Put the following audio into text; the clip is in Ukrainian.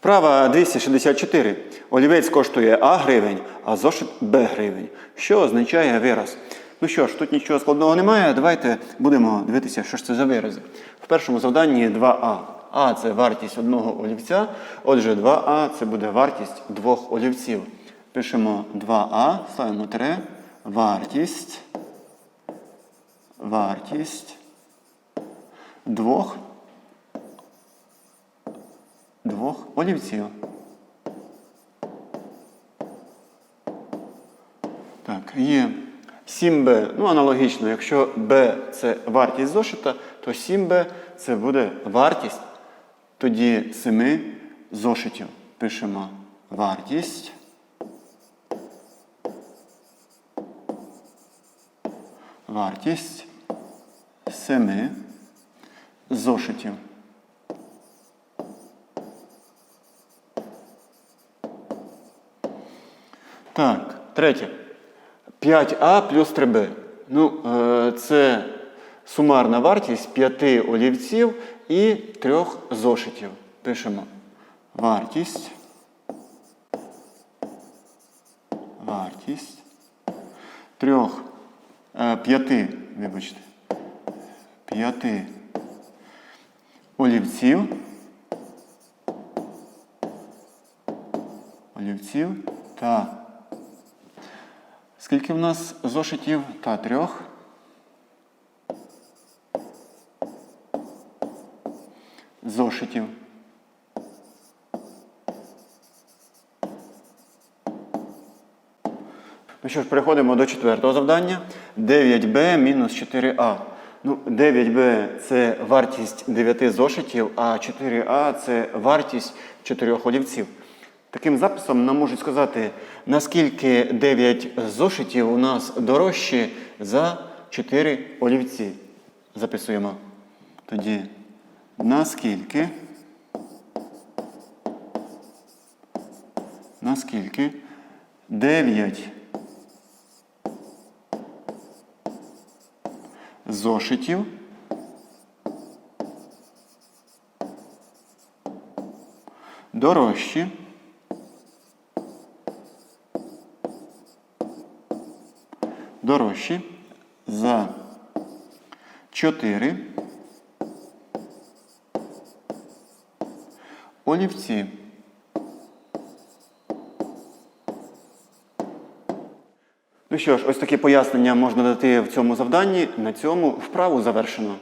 Вправа 264. Олівець коштує А гривень, а зошит Б гривень. Що означає вираз? Ну що ж, тут нічого складного немає. Давайте будемо дивитися, що ж це за вирази. В першому завданні 2А. А це вартість одного олівця. Отже, 2А це буде вартість двох олівців. Пишемо 2А, ставимо тире. Вартість. Вартість двох двох олівців. Так, є 7b. Ну, аналогічно, якщо b це вартість зошита, то 7b це буде вартість тоді 7 зошитів. Пишемо вартість. Вартість 7 зошитів. Так, третє. 5А плюс 3Б. Ну, е, це сумарна вартість 5 олівців і 3 зошитів. Пишемо вартість. Вартість. Трьох, е, п'яти, вибачте, п'яти олівців. Олівців та Скільки в нас зошитів та трьох? Зошитів. Ну що ж, переходимо до четвертого завдання. 9b мінус 4а. Ну, 9b це вартість 9 зошитів, а 4а це вартість 4 олівців. Таким записом нам можуть сказати, наскільки 9 зошитів у нас дорожчі за 4 олівці. Записуємо. Тоді наскільки. Наскільки 9 зошитів дорожчі. Дорожчі за 4 олівці. Ну що ж, ось таке пояснення можна дати в цьому завданні. На цьому вправу завершено.